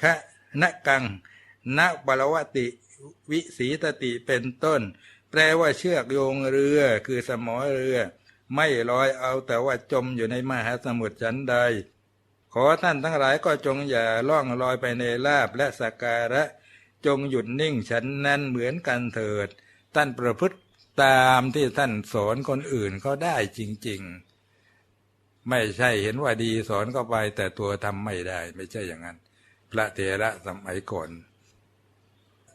คะนกังนบลวติวิสีตติเป็นต้น แปลว่าเชือกโยงเรือ คือสมอเรือ ไม่ลอยเอาแต่ว่าจมอยู่ในมหาสมุทรฉันใด ขอท่านทั้งหลายก็จงอย่าล่องลอยไปในลาบและสักการะ จงหยุดนิ่งฉันนั้นเหมือนกันเถิด ท่านประพฤติตามที่ท่านสอนคนอื่นเขาได้จริง ๆ ไม่ใช่เห็นว่าดีสอนเข้าไปแต่ตัวทำไม่ได้ไม่ใช่อย่างนั้น พระเถระสมัยก่อน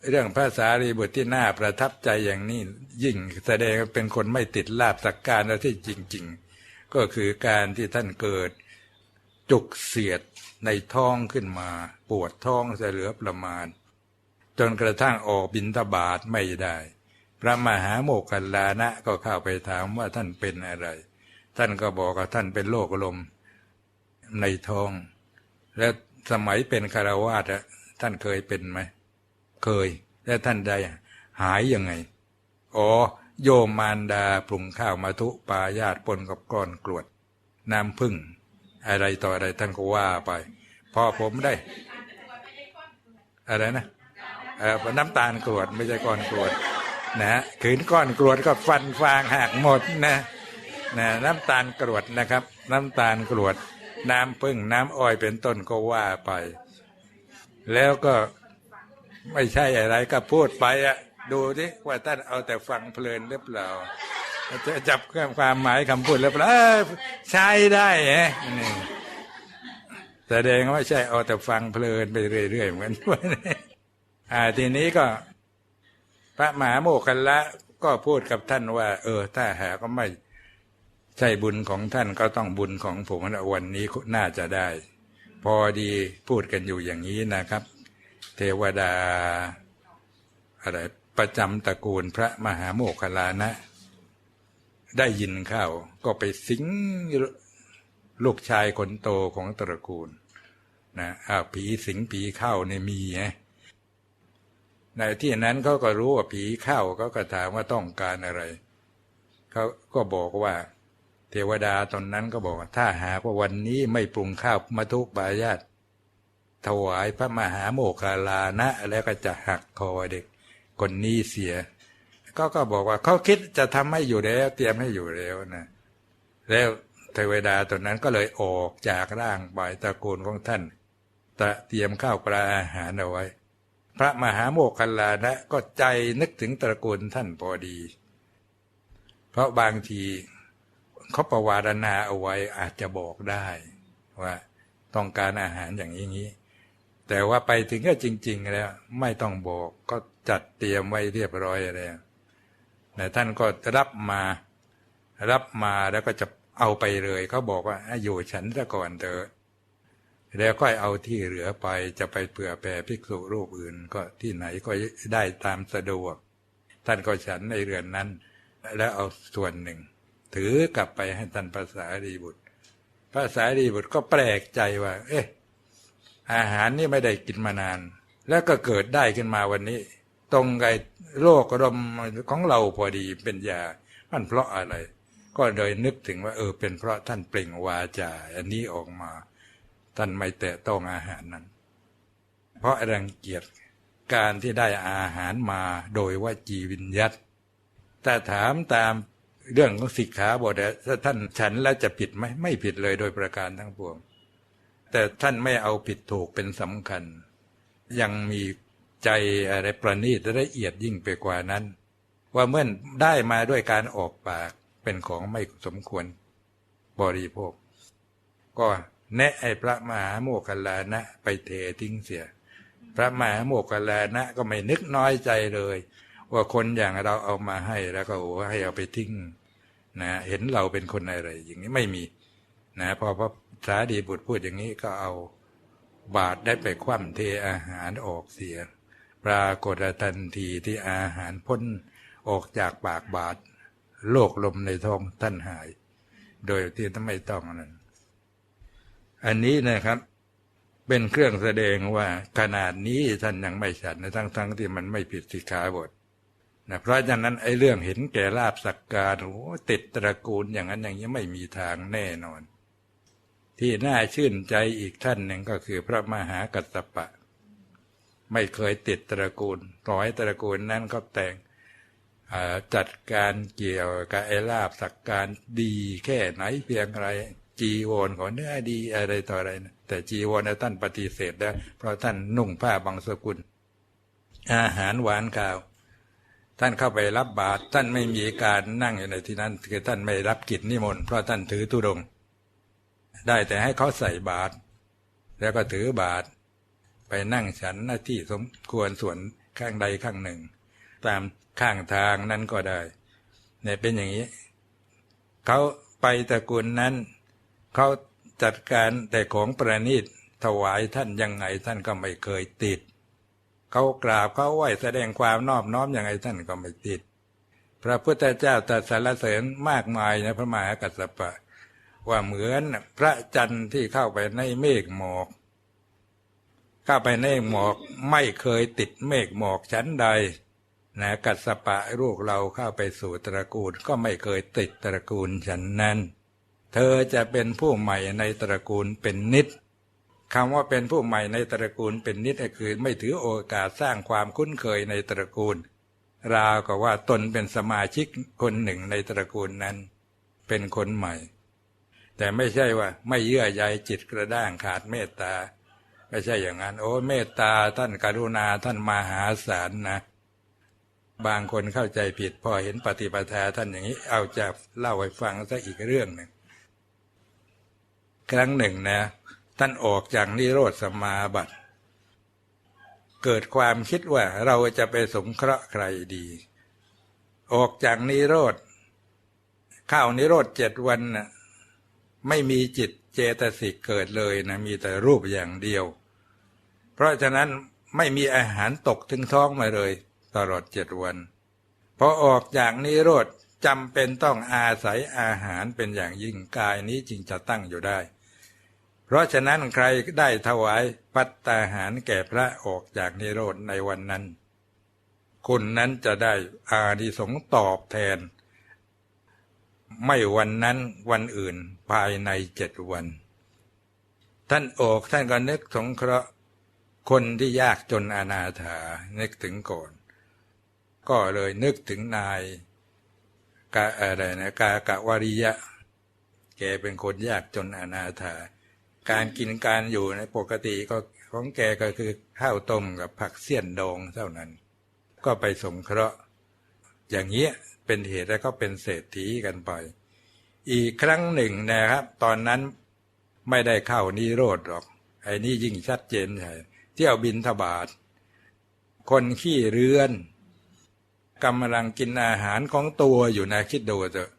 เรื่องภาษารีบุตรที่น่าประทับใจอย่างนี้ยิ่งแสดงเป็นคนไม่ติดลาบสักการแล้วที่จริง ๆ ก็คือการที่ท่านเกิดจุกเสียดในท้องขึ้นมา ปวดท้องจะเหลือประมาณ จนกระทั่งออกบินทบาทไม่ได้ พระมหาโมคคัลลานะก็เข้าไปถามว่าท่านเป็นอะไร ท่านก็บอกว่าท่านเป็นโรคลมในท้อง และ สมัยเป็นคารวาสอะท่านเคยเป็นไหม เคย และท่านได้หายยังไง อ๋อ โยมมารดาปรุงข้าวมาทุปายาตปนกับก้อนกรวด น้ำพึ่ง อะไรต่ออะไรท่านก็ว่าไป พอผมได้ อะไรนะเออน้ำตาลกรวดไม่ใช่ก้อนกรวดนะขืนก้อนกรวดก็ฟันฟางหักหมดนะนะน้ำตาลกรวดนะครับ น้ำตาลกรวด น้ำพึ่งน้ำอ้อยเป็นต้นก็ว่าไป แล้วก็ไม่ใช่อะไรก็พูดไปอะดูดิว่าท่านเอาแต่ฟังเพลินหรือเปล่าจะจับความหมายคำพูดหรือเปล่าใช้ได้ฮะนี่แสดงว่าไม่ใช่เอาแต่ฟังเพลินไปเรื่อยๆเหมือนกันอ่าทีนี้ก็พระมหาโมคคัลละก็พูดกับท่านว่า เออ ถ้าหาก็ไม่ ใช่บุญของท่านก็ต้องบุญของผมนะวันนี้น่าจะได้ พอดีพูดกันอยู่อย่างนี้นะครับ เทวดาอะไรประจำตระกูลพระมหาโมคคลลานะ ได้ยินเข้าก็ไปสิงลูกชายคนโตของตระกูลนะอ้าวผีสิงผีเข้าเนี่ยมีไงในที่นั้นเขาก็รู้ว่าผีเข้าเขาก็ถามว่าต้องการอะไรเขาก็บอกว่า เทวดาตอนนั้นก็บอกว่าถ้าหากว่าวันนี้ไม่ปรุงข้าวมาทุกปายาตถวายพระมหาโมคคาลานะ แล้วก็จะหักคอเด็ก คนนี้เสีย ก็ก็บอกว่าเขาคิดจะทำให้อยู่แล้ว เตรียมให้อยู่แล้วนะแล้วเทวดาตอนนั้นก็เลยออกจากร่างไปตระกูลของท่านตะเตรียมข้าวปลาอาหารเอาไว้ พระมหาโมคคลลานะก็ใจนึกถึงตระกูลท่านพอดี เพราะบางที เขาประวารณาเอาไว้อาจจะบอกได้ว่าต้องการอาหารอย่างนี้ แต่ว่าไปถึงก็จริง ๆ แล้ว ไม่ต้องบอกก็จัดเตรียมไว้เรียบร้อยแล้วแต่ท่านก็รับมารับมาแล้วก็จะเอาไปเลยเขาบอกว่าอยู่ฉันซะก่อนเถอะแล้วก็เอาที่เหลือไปจะไปเผื่อแผ่ภิกษุรูปอื่นก็ที่ไหนก็ได้ตามสะดวก ท่านก็ฉันในเรือนนั้น แล้วเอาส่วนหนึ่ง ถือกลับไปให้ท่านภาษาดีบุตรภาษาดีบุตรก็แปลกใจว่า เอ๊ะอาหารนี่ไม่ได้กินมานาน แล้วก็เกิดได้ขึ้นมาวันนี้ ตรงไงโรครมของเราพอดีเป็นยามันเพราะอะไร ก็เลยนึกถึงว่า เออ เป็นเพราะท่านเปล่งวาจาอันนี้ออกมา ท่านไม่แตะต้องอาหารนั้น เพราะรังเกียจการที่ได้อาหารมาโดยว่าจีวิญยัตแต่ถามตาม เรื่องของสิกขาบทถ้าท่านฉันแล้วจะผิดไหมไม่ผิดเลยโดยประการทั้งปวง แต่ท่านไม่เอาผิดถูกเป็นสำคัญ ยังมีใจอะไรประณีตและละเอียดยิ่งไปกว่านั้น ว่าเมื่อได้มาด้วยการออกปากเป็นของไม่สมควรบริโภค ก็แนะไอ้พระมหาโมคคัลลานะไปเททิ้งเสีย พระมหาโมคคัลลานะก็ไม่นึกน้อยใจเลย ว่าคนอย่างเราเอามาให้แล้วก็โอ้ให้เอาไปทิ้ง นะเห็นเราเป็นคนอะไร อย่างนี้ไม่มีนะพอพระสาดีบุตรพูดอย่างนี้ก็เอาบาตรได้ไปคว่ำเทอาหารออกเสีย ปรากฏทันทีที่อาหารพ้นออกจากปากบาตรโรคลมในท้องท่านหาย โดยที่ท่านไม่ต้องนั้นอันนี้นะครับเป็นเครื่องแสดงว่าขนาดนี้ท่านยังไม่ฉันนะทั้งๆทที่มันไม่ผิดสิกขาบท นะเพราะฉะนั้นไอ้เรื่องเห็นแก่ลาบสักการโอ้ติดตระกูลอย่างนั้นอย่างนี้ไม่มีทางแน่นอน ที่น่าชื่นใจอีกท่านหนึ่งก็คือพระมหากัสสปะ ไม่เคยติดตระกูลต่อให้ตระกูลนั้นก็แต่งจัดการเกี่ยวกับไอ้ลาบสักการดีแค่ไหนเพียงไรจีวรของเนื้อดีอะไรต่ออะไรนะแต่จีวรนท่านปฏิเสธแล้วเพราะท่านนุ่งผ้าบางสกุล อาหารหวานข้าว ท่านเข้าไปรับบาตรท่านไม่มีการนั่งอยู่ในที่นั้น คือท่านไม่รับกิจนิมนต์เพราะท่านถือธุดง ได้แต่ให้เขาใส่บาตรแล้วก็ถือบาตรไปนั่งฉันหน้าที่สมควรส่วนข้างใดข้างหนึ่ง ตามข้างทางนั้นก็ได้เนี่ยเป็นอย่างนี้เขาไปตระกูลนั้นเขาจัดการแต่ของประณีตถวายท่านยังไงท่านก็ไม่เคยติด เขากราบเขาไหวแสดงความนอบน้อมยังไงท่านก็ไม่ติด พระพุทธเจ้าตรัสสรรเสริญมากมายในพระมหากัสสปะ ว่าเหมือนพระจันทร์ที่เข้าไปในเมฆหมอก เข้าไปในหมอกไม่เคยติดเมฆหมอกชั้นใดนะกัสสปะลูกเราเข้าไปสู่ตระกูลก็ไม่เคยติดตระกูลฉันนั้น เธอจะเป็นผู้ใหม่ในตระกูลเป็นนิด คำว่าเป็นผู้ใหม่ในตระกูลเป็นนิดคือไม่ถือโอกาสสร้างความคุ้นเคยในตระกูล ราวกับว่าตนเป็นสมาชิกคนหนึ่งในตระกูลนั้น เป็นคนใหม่ แต่ไม่ใช่ว่า ไม่เยื่อใยจิตกระด้างขาดเมตตา ไม่ใช่อย่างนั้น โอ้เมตตาท่านกรุณาท่านมหาศาลนะ บางคนเข้าใจผิดพอเห็นปฏิปทาท่านอย่างนี้ เอาจะเล่าให้ฟังซะอีกเรื่องหนึ่งครั้งหนึ่งนะ ท่านออกจากนิโรธสมาบัติเกิดความคิดว่าเราจะไปสงเคราะห์ใครดี ออกจากนิโรธเข้านิโรธเจ็ดวันน่ะไม่มีจิตเจตสิกเกิดเลยนะมีแต่รูปอย่างเดียว เพราะฉะนั้นไม่มีอาหารตกถึงท้องมาเลย ตลอดเจ็ดวันพอออกจากนิโรธจำเป็นต้องอาศัยอาหารเป็นอย่างยิ่งกายนี้จึงจะตั้งอยู่ได้ เพราะฉะนั้นใครได้ถวายปัตตาหารแก่พระออกจากนิโรธในวันนั้น คุณนั้นจะได้อานิสงส์ตอบแทน ไม่วันนั้นวันอื่นภายในเจ็ดวัน ท่านออกท่านก็นึกสงเคราะห์คนที่ยากจนอนาถานึกถึงก่อน ก็เลยนึกถึงนายกาอะไรนะกากะวริยะ แกเป็นคนยากจนอนาถา การกินการอยู่ในปกติก็ของแกก็คือข้าวต้มกับผักเสี้ยนดองเท่านั้น ก็ไปสงเคราะห์ อย่างเงี้ยเป็นเหตุแล้วก็เป็นเศรษฐีกันไป อีกครั้งหนึ่งนะครับ ตอนนั้นไม่ได้เข้านิโรธหรอก ไอ้นี่ยิ่งชัดเจนใช่เที่ยวบินทบาท คนขี้เรือนกำลังกินอาหารของตัวอยู่นะคิดดูเถอะ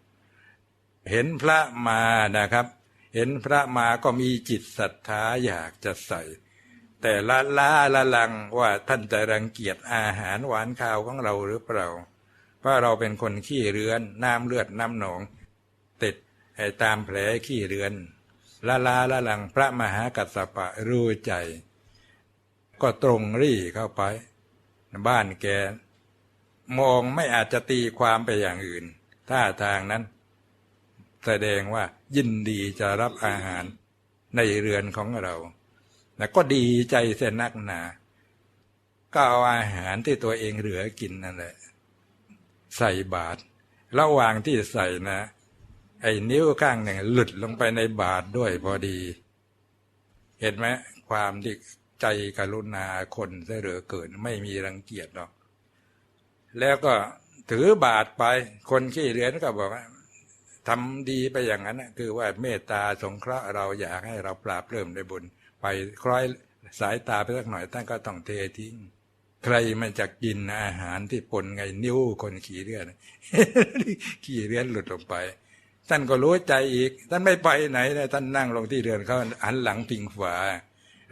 เห็นพระมานะครับ เห็นพระมาก็มีจิตศรัทธาอยากจะใส่ แต่ละล้าละลังว่าท่านจะรังเกียจอาหารหวานข้าวของเราหรือเปล่าเพราะเราเป็นคนขี้เรือนน้ำเลือดน้ำหนอง ติดไอ้ตามแผลขี้เรือนละลาละลังพระมหากัสสปะรู้ใจ ก็ตรงรี่เข้าไป บ้านแก มองไม่อาจจะตีความไปอย่างอื่ นท่าทางนั้น แสดงว่ายินดีจะรับอาหารในเรือนของเราแล้วก็ดีใจเสนนักหนา ก็เอาอาหารที่ตัวเองเหลือกินนั่นแหละ ใส่บาตรระหว่างที่ใส่นะ ไอ้นิ้วข้างหนึ่งหลุดลงไปในบาตรด้วยพอดี เห็นไหมความที่ใจกรุณาคนเสหลือเกินไม่มีรังเกียจหรอก แล้วก็ถือบาตรไป คนขี้เรือนก็บอกว่า ทำดีไปอย่างนั้นคือว่าเมตตาสงเคราะห์เราอยากให้เราปราบเริ่มในบุญ ไปคล้อยสายตาไปสักหน่อยท่านก็ต้องเททิ้ง ใครมันจะกินอาหารที่ปนไงนิ้วคนขี่เรือนขี่เรือนหลุดลงไป ท่านก็รู้ใจอีก ท่านไม่ไปไหนเลยท่านนั่งลงที่เรือนเขาหันหลังพิงฝา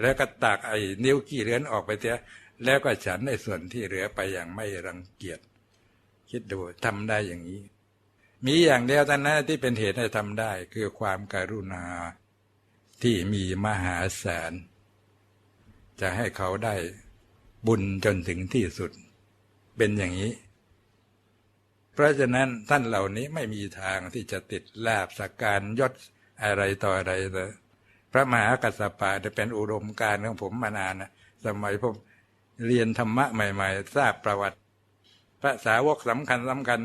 แล้วก็ตักไอ้นิ้วขี่เรือนออกไปเถอะแล้วก็ฉันในส่วนที่เหลือไปอย่างไม่รังเกียจคิดดูทำได้อย่างนี้ มีอย่างเดียวท่านนะที่เป็นเหตุให้ทำได้ คือความการุณาที่มีมหาศาลจะให้เขาได้บุญจนถึงที่สุด เป็นอย่างนี้ เพราะฉะนั้นท่านเหล่านี้ไม่มีทางที่จะติดลาบสักการยศอะไรต่ออะไรเลยพระมหากัสสปะจะเป็นอุดมการของผมมานานนะสมัยผมเรียนธรรมะใหม่ ๆ ทราบประวัติ พระสาวกสำคัญสำคัญ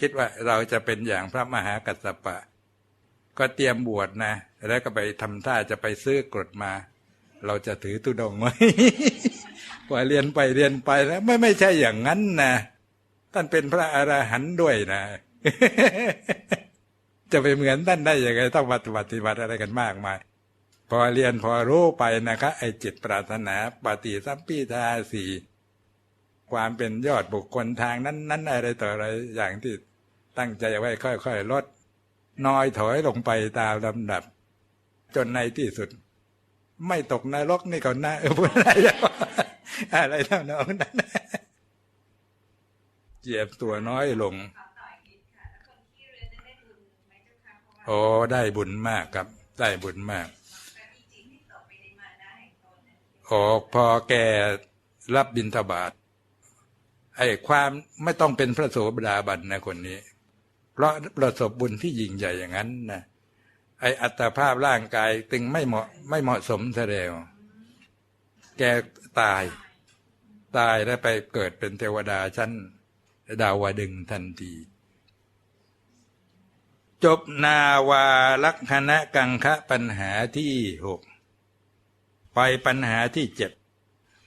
คิดว่าเราจะเป็นอย่างพระมหากัสสปะ ก็เตรียมบวชนะ แล้วก็ไปทำท่าจะไปซื้อกรดมา เราจะถือตุดงไว้กว่าเรียนไปเรียนไปแล้วไม่ไม่ใช่อย่างนั้นนะท่านเป็นพระอรหันต์ด้วยนะ จะไปเหมือนท่านได้ยังไงต้องปฏิบัติบัติอะไรกันมากมายพอเรียนพอรู้ไปนะครับไอจิตปรารถนาปฏิสัมพิทาสีความเป็นยอดบุคคลทางนั้นนั้นอะไรต่ออะไรอย่างที่ ตั้งใจไว้ค่อยๆลดน้อยถอยลงไปตามลำดับ จนในที่สุด ไม่ตกนรกนี่ก่อนนะเออพูดอะไรอะไรเท่าน้องนั้นเจียบตัวน้อยลงอ๋อได้บุญมาค่ะเพราะว่าโอ้ได้บุญมากครับ ได้บุญมากแต่ที่จริงที่ตกไปในมานะแห่งตนเนี่ยโอ้พอแกรับบิณฑบาตไอ้ความไม่ต้องเป็นพระโสดาบันนะคนนี้ ราะประสบบุญที่ยิ่งใหญ่อย่างนั้นนะไอ้อัตภาพร่างกายตึงไม่เหมาะไม่เหมาะสมเสียแล้วแกตาย ตายแล้วไปเกิดเป็นเทวดาชั้น ดาวดึงทันที จบนาวาลักษณะกังคะปัญหาที่หกไปปัญหาที่เจ็ด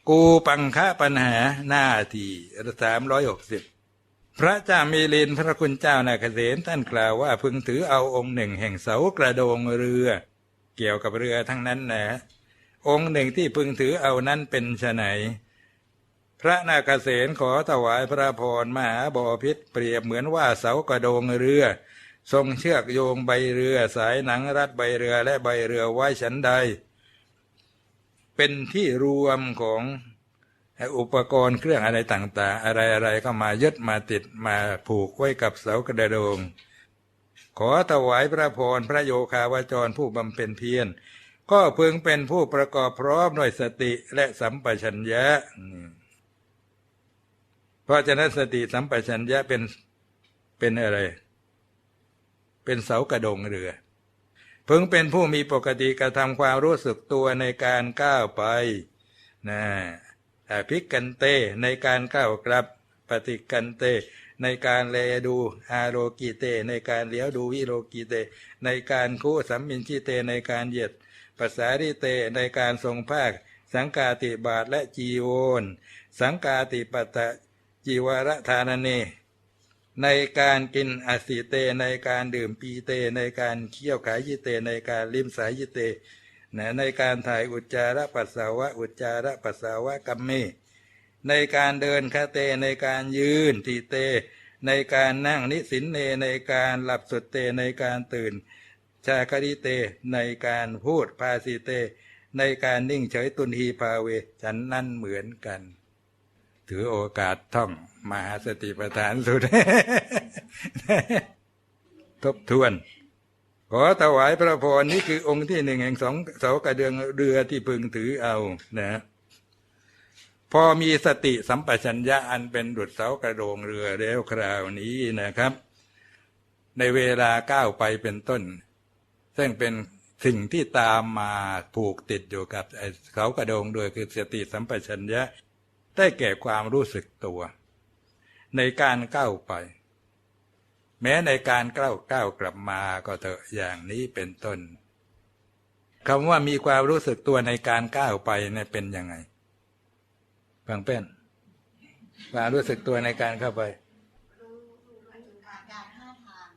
กูปังคะปัญหาหน้าที่สามร้อยหกสิบ พระเจ้ามีลินพระคุณเจ้านาเกษมท่านกล่าวว่าพึงถือเอาองค์หนึ่งแห่งเสากระโดงเรือ เกี่ยวกับเรือทั้งนั้นนะองค์หนึ่งที่พึงถือเอานั้นเป็นไฉนพระนาคเษนขอถวายพระพรมหาบอพิษเปรียบเหมือนว่าเสากระโดงเรือ ทรงเชือกโยงใบเรือสายหนังรัดใบเรือและใบเรือไว้ฉันใด เป็นที่รวมของ อุปกรณ์เครื่องอะไรต่างๆ อะไรๆก็มายึดมาติดมาผูกไว้กับเสากระโดง ขอถวายพระพรพระโยคาวจรผู้บำเพ็ญเพียรก็พึงเป็นผู้ประกอบพร้อมด้วยสติและสัมปชัญญะ เพราะฉะนั้นสติสัมปชัญญะเป็นเป็นอะไร เป็นเสากระโดงเรือ พึงเป็นผู้มีปกติกระทำความรู้สึกตัวในการก้าวไปนะ อภิกันเตในการก้าวกลับปฏิกันเต ในการแลดูอาโรกิเต ในการเลี้ยวดูวิโรกิเต ในการคู่สัมมินชิเตในการเหยียดภาษาริเตในการทรงภาค สังกาติบาทและจีโวนสังกาติปตะจีวรทานเน ในการกินอสิเต ในการดื่มปีเต ในการเคี่ยวขายยิเต ในการลิมสายยิเต นะในการถ่ายอุจจาระปัสสาวะ อุจจาระปัสสาวะกัมเมในการเดินคาเตในการยืนทีเต ในการนั่งนิสินเนในการหลับสุดเตในการตื่น ชาคริเต ในการพูดพาสิเต ในการนิ่งเฉยตุนฮีพาเว ฉันนั่นเหมือนกัน ถือโอกาสท่องมหาสติปัฏฐานสุด ทบทวน ขอถวายพระพรนี้คือองค์ที่หนึ่งแห่งสองเสากระเดืองเรือที่พึงถือเอานะพอมีสติสัมปชัญญะอันเป็นดุจเสากระโดงเรือแล้วคราวนี้นะครับ ในเวลาก้าวไปเป็นต้น ซึ่งเป็นสิ่งที่ตามมาผูกติดอยู่กับเสากระโดงเรือคือสติสัมปชัญญะได้แก่ความรู้สึกตัว ในการก้าวไป แม้ในการก้าวก้าวกลับมาก็เถอะอย่างนี้เป็นต้นคำว่ามีความรู้สึกตัวในการก้าวไปเนี่ยเป็นยังไงฟังเป็นความรู้สึกตัวในการเข้าไปรู้รู้รู้อาการท่าทาง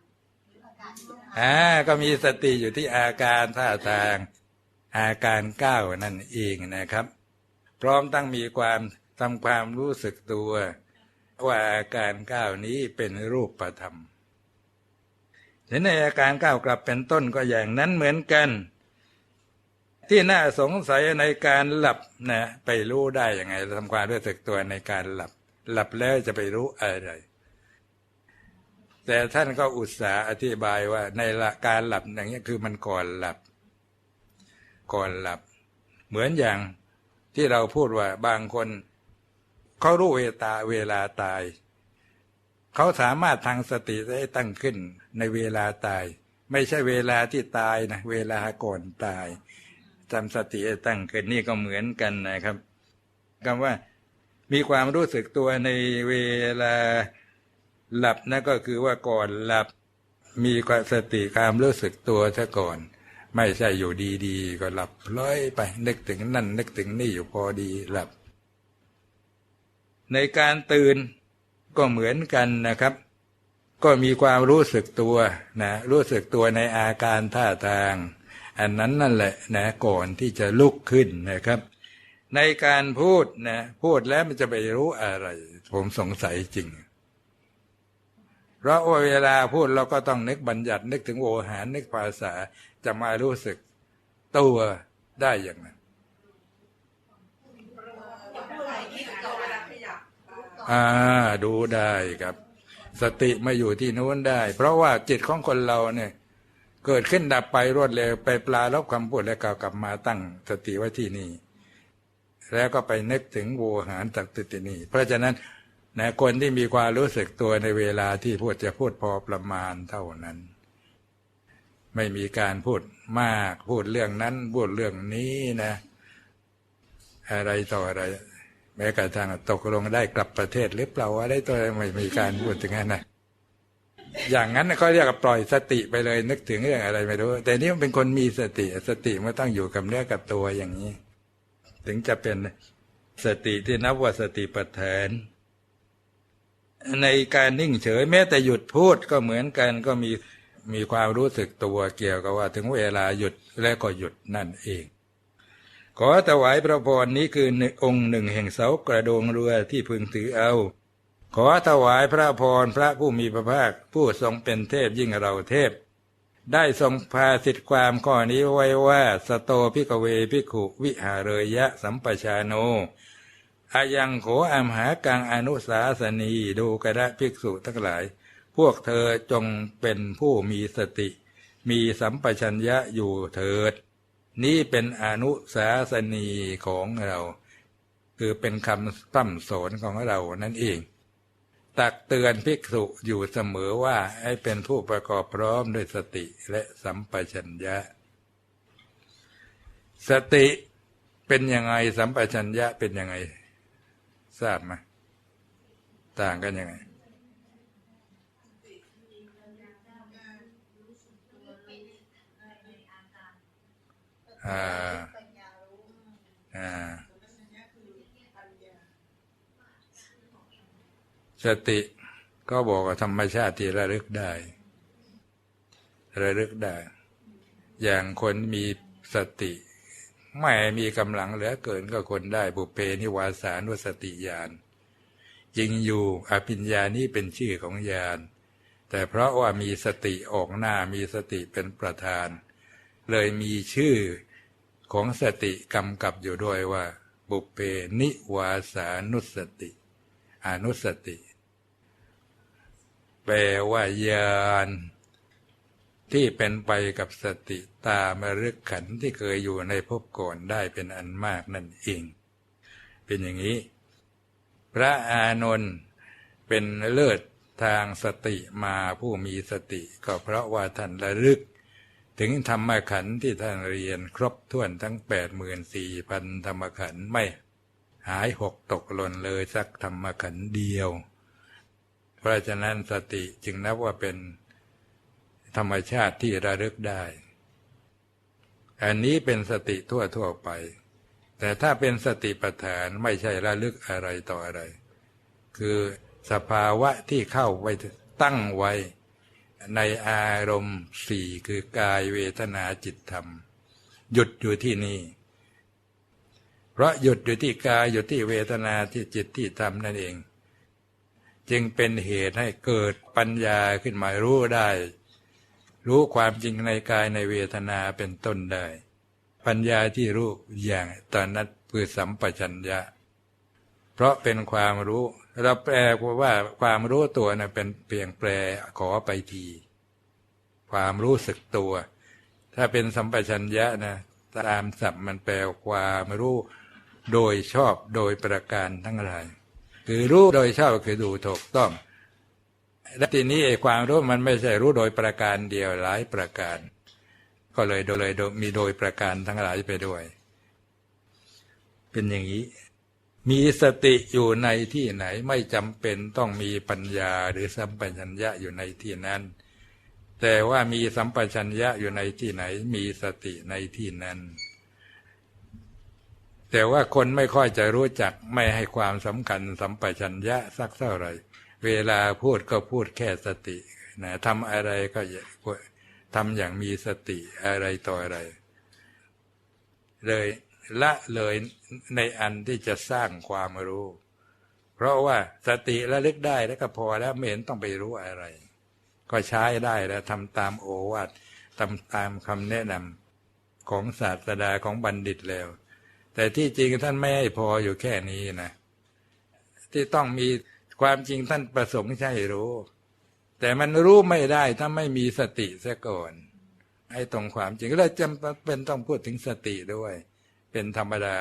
หรืออาการท่าทางอ่าก็มีสติอยู่ที่อาการท่าทาง อาการก้าวนั่นเองนะครับ พร้อมตั้งมีความทำความรู้สึกตัว ว่าอาการก้าวนี้เป็นรูปธรรม เห็นในอาการก้าวกลับเป็นต้นก็อย่างนั้นเหมือนกัน ที่น่าสงสัยในการหลับนะไปรู้ได้ยังไงทำความรู้สึกตัวในการหลับ หลับแล้วจะไปรู้อะไร แต่ท่านก็อุตส่าห์อธิบายว่าในละการหลับอย่างนี้คือมันก่อนหลับ ก่อนหลับ เหมือนอย่างที่เราพูดว่าบางคนเขารู้เวตาเวลาตาย เขาสามารถทางสติได้ตั้งขึ้นในเวลาตาย ไม่ใช่เวลาที่ตายนะเวลาก่อนตายจำสติตั้งขึ้นนี่ก็เหมือนกันนะครับคำว่ามีความรู้สึกตัวในเวลาหลับนั่นก็คือว่าก่อนหลับมีความสติความรู้สึกตัวซะก่อน ไม่ใช่อยู่ดีๆ ก็หลับพล้อยไปนึกถึงนั่นนึกถึงนี่อยู่พอดีหลับ ในการตื่น ก็เหมือนกันนะครับ ก็มีความรู้สึกตัวนะรู้สึกตัวในอาการท่าทาง อันนั้นนั่นแหละนะก่อนที่จะลุกขึ้นนะครับ ในการพูดนะพูดแล้วมันจะไปรู้อะไร ผมสงสัยจริงเพราะว่าเวลาพูดเราก็ต้องนึกบัญญัตินึกถึงโวหารนึกภาษาจะมารู้สึกตัวได้อย่างนั้น อ่าดูได้ครับ สติมาอยู่ที่นู้นได้ เพราะว่าจิตของคนเราเนี่ย เกิดขึ้นดับไปรวดเร็วไปปลาลบคำพูดแล้วก็กลับมาตั้งสติไว้ที่นี่ แล้วก็ไปนึกถึงโวหารตักติตินี่เพราะฉะนั้นนะคนที่มีความรู้สึกตัวในเวลาที่พูดจะพูดพอประมาณเท่านั้น ไม่มีการพูดมาก พูดเรื่องนั้น พูดเรื่องนี้นะ อะไรต่ออะไร แม้กระทั่งตกลงได้กลับประเทศหรือเปล่าอะไรตัวไม่มีการพูดถึงนั้นนะอย่างนั้นเขาเรียกว่าปล่อยสติไปเลยนึกถึงเรื่องอะไรไม่รู้ แต่นี่มันเป็นคนมีสติสติมันต้องอยู่กับเนื้อกับตัวอย่างนี้ ถึงจะเป็นสติที่นับว่าสติปัฏฐานในการนิ่งเฉยแม้แต่หยุดพูดก็เหมือนกันก็มีมีความรู้สึกตัวเกี่ยวกับว่า ถึงเวลาหยุดแล้วก็หยุดนั่นเอง ขอถวายพระพรนี้คือองค์หนึ่งแห่งเสากระโดงเรือที่พึงถือเอา ขอถวายพระพรพระผู้มีพระภาค ผู้ทรงเป็นเทพยิ่งเราเทพ ได้ทรงพาสิทธิความข้อนี้ไว้ว่า สโตพิกเวพิขุวิหารเรยะสัมปชาโนอายังโขอัมหากังอนุสาสนีดูกระภิกษุทั้งหลาย พวกเธอจงเป็นผู้มีสติ มีสัมปชัญญะอยู่เถิด นี่เป็นอนุสาสนีของเรา คือเป็นคำตั้มสอนของเรานั่นเอง ตักเตือนภิกษุอยู่เสมอว่าให้เป็นผู้ประกอบพร้อมด้วยสติและสัมปชัญญะ สติเป็นยังไงสัมปชัญญะเป็นยังไง ทราบไหมต่างกันยังไง อ่าอ่าสติก็บอกว่าธรรมชาติที่ระลึกได้ ระลึกได้ อย่างคนมีสติ ไม่มีกำลังเหลือเกินก็คนได้บุพเพนิวาสานุสติญาณจริงอยู่อภิญญานี้เป็นชื่อของญาณแต่เพราะว่ามีสติออกหน้ามีสติเป็นประธาน เลยมีชื่อ ของสติกำกับอยู่ด้วยว่า บุพเพนิวาสานุสติอนุสติ แปลว่าญาณที่เป็นไปกับสติตามรึกขันที่เคยอยู่ในภพก่อนได้เป็นอันมากนั่นเอง เป็นอย่างนี้ พระอานนท์เป็นเลิศทางสติมาผู้มีสติ ก็เพราะว่าท่านระลึก ถึงธรรมขันธ์ที่ท่านเรียนครบถ้วนทั้งแปดหมื่นสี่พันธรรมขันธ์ไม่หายหกตกหล่นเลยสักธรรมขันธ์เดียว เพราะฉะนั้นสติจึงนับว่าเป็นธรรมชาติที่ระลึกได้ อันนี้เป็นสติทั่วทั่วไป แต่ถ้าเป็นสติปัฏฐานไม่ใช่ระลึกอะไรต่ออะไร คือสภาวะที่เข้าไว้ตั้งไว้ ในอารมณ์สี่คือกายเวทนาจิตธรรม หยุดอยู่ที่นี่ เพราะหยุดอยู่ที่กายหยุดที่เวทนาที่จิตที่ธรรมนั่นเอง จึงเป็นเหตุให้เกิดปัญญาขึ้นมารู้ได้ รู้ความจริงในกายในเวทนาเป็นต้นได้ ปัญญาที่รู้อย่างตอนนั้นคือสัมปชัญญะ เพราะเป็นความรู้ เราแปลว่าความรู้ตัวนะเป็นเพียงแปลขอไปที ความรู้สึกตัว ถ้าเป็นสัมปชัญญะนะตามศัพท์มันแปลความรู้โดยชอบโดยประการทั้งหลาย คือรู้โดยชอบคือดูถูกต้องและทีนี้ไอ้ความรู้มันไม่ใช่รู้โดยประการเดียวหลายประการ ก็เลยโดยเลยมีโดยประการทั้งหลายไปด้วย เป็นอย่างนี้ มีสติอยู่ในที่ไหนไม่จำเป็นต้องมีปัญญาหรือสัมปชัญญะอยู่ในที่นั้น แต่ว่ามีสัมปชัญญะอยู่ในที่ไหน มีสติในที่นั้น แต่ว่าคนไม่ค่อยจะรู้จักไม่ให้ความสำคัญสัมปชัญญะสักเท่าไหร่ เวลาพูดก็พูดแค่สตินะทำอะไรก็อย่าทำอย่างมีสติอะไรต่ออะไร เลย ละเลยในอันที่จะสร้างความรู้ เพราะว่าสติระลึกได้แล้วก็พอแล้วไม่เห็นต้องไปรู้อะไร ก็ใช้ได้แล้วทำตามโอวาททำตามคำแนะนำของศาสดาของบัณฑิตแล้ว แต่ที่จริงท่านไม่ให้พออยู่แค่นี้นะ ที่ต้องมีความจริงท่านประสงค์ใช่รู้ แต่มันรู้ไม่ได้ถ้าไม่มีสติซะก่อนให้ตรงความจริงแล้วจำเป็นต้องพูดถึงสติด้วย เป็นธรรมดา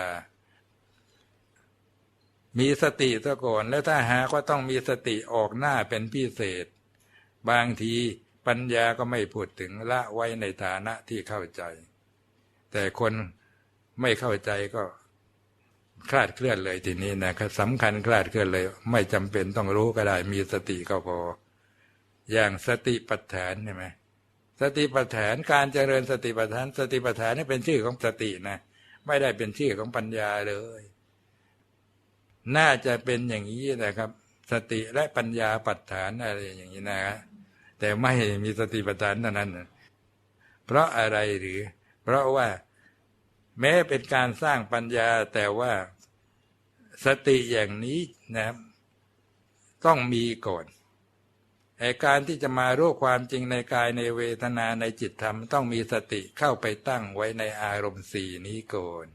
มีสติซะก่อน แล้วถ้าหากว่าต้องมีสติออกหน้าเป็นพิเศษ บางทีปัญญาก็ไม่พูดถึงละไว้ในฐานะที่เข้าใจ แต่คนไม่เข้าใจก็คลาดเคลื่อนเลยทีนี้นะครับสำคัญคลาดเคลื่อนเลย ไม่จำเป็นต้องรู้ก็ได้ มีสติก็พอ อย่างสติปัฏฐานใช่ไหมสติปัฏฐานการเจริญสติปัฏฐาน สติปัฏฐานนี่เป็นชื่อของสตินะ ไม่ได้เป็นชื่ของปัญญาเลย น่าจะเป็นอย่างนี้นะครับ สติและปัญญาปัฏฐานอะไรอย่างนี้นะแต่ไม่มีสติปัฏฐานเท่านั้น เพราะอะไรหรือ เพราะว่าแม้เป็นการสร้างปัญญาแต่ว่าสติอย่างนี้นะต้องมีก่อน ไอการที่จะมารู้ความจริงในกายในเวทนาในจิตธรรมต้องมีสติเข้าไปตั้งไว้ในอารมณ์สี่นี้ก่อน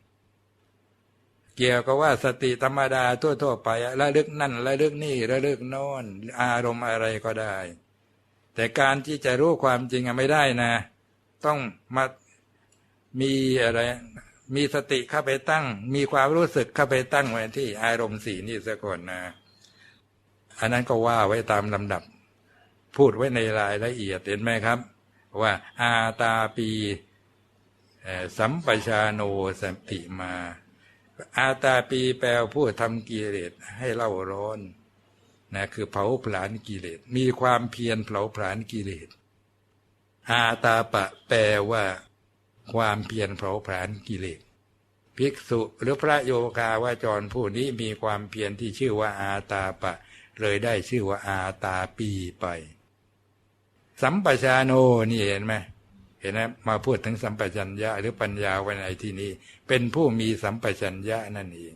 เกี่ยวกับว่าสติธรรมดาทั่วๆไประลึกนั่นระลึกนี่ระลึกโน่นอารมณ์อะไรก็ได้ แต่การที่จะรู้ความจริงไม่ได้นะ ต้องมามีอะไรมีสติเข้าไปตั้ง มีความรู้สึกเข้าไปตั้งไว้ที่อารมณ์สีนี่ซะก่อนนะ อันนั้นก็ว่าไว้ตามลำดับ พูดไว้ในรายละเอียดเห็นไหมครับ ว่าอาตาปีสัมปชาโนสติมา อาตาปีแปลผู้ทำกิเลสให้เล่าร้อนนะคือเผาผลาญกิเลส มีความเพียรเผาผลาญกิเลส อาตาปะแปลว่า ความเพียรเผาผลาญกิเลส ภิกษุหรือพระโยคาวาจรผู้นี้มีความเพียรที่ชื่อว่าอาตาปะ เลยได้ชื่อว่าอาตาปีไป สัมปชาโนนี่เห็นไหมเห็นไหมมาพูดถึงสัมปชัญญะหรือปัญญาไว้ในที่นี้ เป็นผู้มีสัมปชัญญะนั่นเอง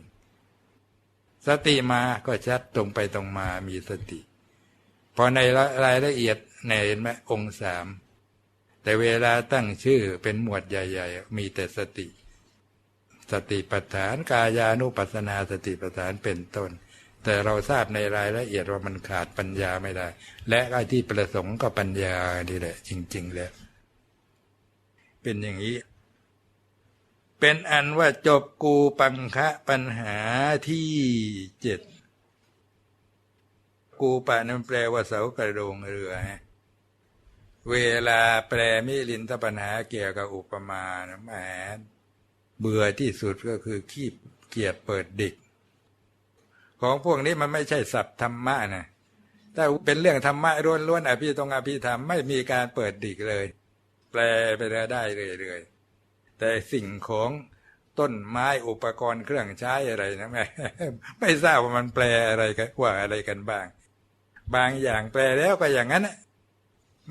สติมาก็ชัดตรงไปตรงมามีสติ พอในรายละเอียดในเห็นไหมองค์สามแต่เวลาตั้งชื่อเป็นหมวดใหญ่ ๆ มีแต่สติ สติปัฏฐานกายานุปัสนาสติปัฏฐานเป็นต้น แต่เราทราบในรายละเอียดว่ามันขาดปัญญาไม่ได้ และไอ้ที่ประสงค์ก็ปัญญานี่แหละ จริง ๆ แล้ว เป็นอย่างนี้ เป็นอันว่าจบกูปังคะปัญหาที่เจ็ดกูปะนั้นแปลว่าเสากระโดงเรือฮะเวลาแปลมิลินทปัญหาเกี่ยวกับอุปมานะแหมเบื่อที่สุดก็คือขี้เกียจเปิดดิก ของพวกนี้มันไม่ใช่สัพทธรรมะนะถ้าเป็นเรื่องธรรมะล้วนๆอภิตรงอภิธรรมไม่มีการเปิดดิกเลย แปลไปได้เรื่อยๆแต่สิ่งของต้นไม้อุปกรณ์เครื่องใช้อะไรนะแม่ไม่ทราบว่ามันแปลอะไรกันว่าอะไรกันบ้าง บางอย่างแปลแล้วก็อย่างนั้น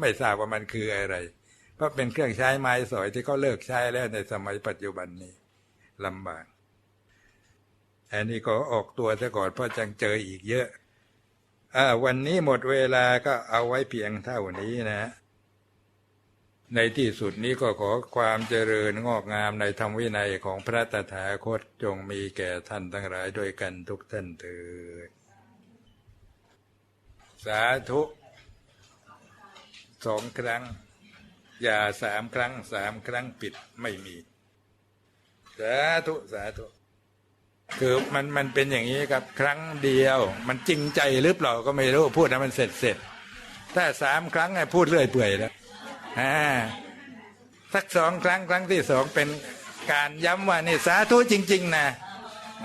ไม่ทราบว่ามันคืออะไร เพราะเป็นเครื่องใช้ไม้สอยที่เขาเลิกใช้แล้วในสมัยปัจจุบันนี้ลำบาก อันนี้ก็ออกตัวซะก่อนเพราะจังเจออีกเยอะอ่าวันนี้หมดเวลาก็เอาไว้เพียงเท่านี้นะ ในที่สุดนี้ก็ขอความเจริญงอกงามในธรรมวินัยของพระตถาคตจงมีแก่ท่านทั้งหลายด้วยกันทุกท่านเถิดสาธุสองครั้ง อย่าสามครั้งสามครั้งปิดไม่มี สาธุ สาธุ คือมันมันเป็นอย่างนี้ครับครั้งเดียว มันจริงใจหรือเปล่าก็ไม่รู้พูดนะมันเสร็จเสร็จถ้าสามครั้งไงพูดเรื่อยเปื่อยแล้วอ่าสักสองครั้งครั้งที่สองเป็นการย้ำว่านี่สาธุจริง ๆ นะ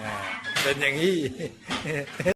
อ่าเป็นอย่างนี้